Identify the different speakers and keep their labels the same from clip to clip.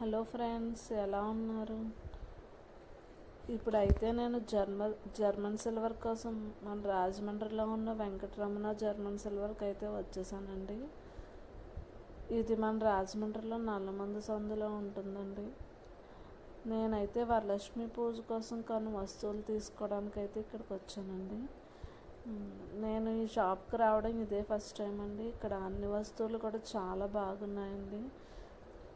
Speaker 1: Hello friends ఎలా ఉన్నారు? ఇప్పుడైతే నేను జర్మ జర్మన్ సిల్వర్ కోసం మన రాజమండ్రిలో ఉన్న వెంకటరమణ జర్మన్ సిల్వర్కి అయితే వచ్చేసానండి. ఇది మన రాజమండ్రిలో నల్లమంది సందులో ఉంటుందండి. నేనైతే వరలక్ష్మి పూజ కోసం కొన్ని వస్తువులు తీసుకోవడానికి అయితే ఇక్కడికి వచ్చానండి నేను ఈ షాప్కి రావడం ఇదే ఫస్ట్ టైం అండి. ఇక్కడ అన్ని వస్తువులు కూడా చాలా బాగున్నాయండి.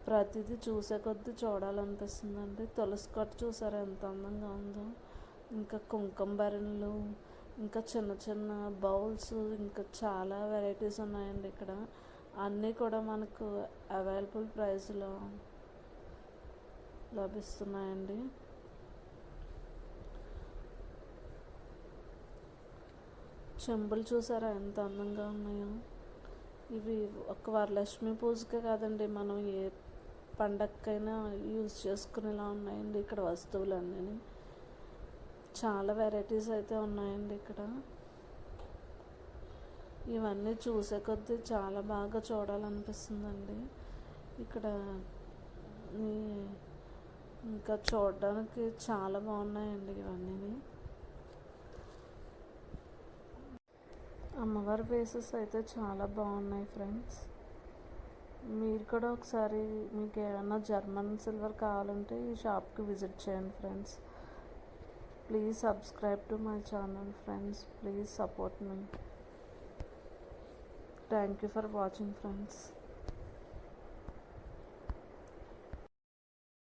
Speaker 1: ప్రతిదీ చూసే కొద్దీ చూడాలనిపిస్తుందండి తులసి కట్టు చూసారా? ఎంత అందంగా ఉందో. ఇంకా కుంకుమ భరణులు ఇంకా చిన్న చిన్న బౌల్స్ ఇంకా చాలా వెరైటీస్ ఉన్నాయండి ఇక్కడ. అన్నీ కూడా మనకు అవైలబుల్ ప్రైస్లో లభిస్తున్నాయండి. చెంబులు చూసారా? ఎంత అందంగా ఉన్నాయో. ఇవి ఒక వరలక్ష్మి పూజకే కాదండి మనం ఏ పండక్కైనా యూజ్ చేసుకునేలా ఉన్నాయండి ఇక్కడ వస్తువులన్నీ. చాలా వెరైటీస్ అయితే ఉన్నాయండి ఇక్కడ. ఇవన్నీ చూసే కొద్దీ చాలా బాగా చూడాలనిపిస్తుందండి. ఇక్కడ ఇంకా చూడడానికి చాలా బాగున్నాయండి ఇవన్నీ. అమ్మవారి ఫేసెస్ అయితే చాలా బాగున్నాయి ఫ్రెండ్స్ మీరు కూడా ఒకసారి మీకు ఏమైనా జర్మన్ సిల్వర్ కావాలంటే ఈ షాప్కి విజిట్ చేయండి friends. Please subscribe to my channel friends. Please support me. Thank you for watching friends.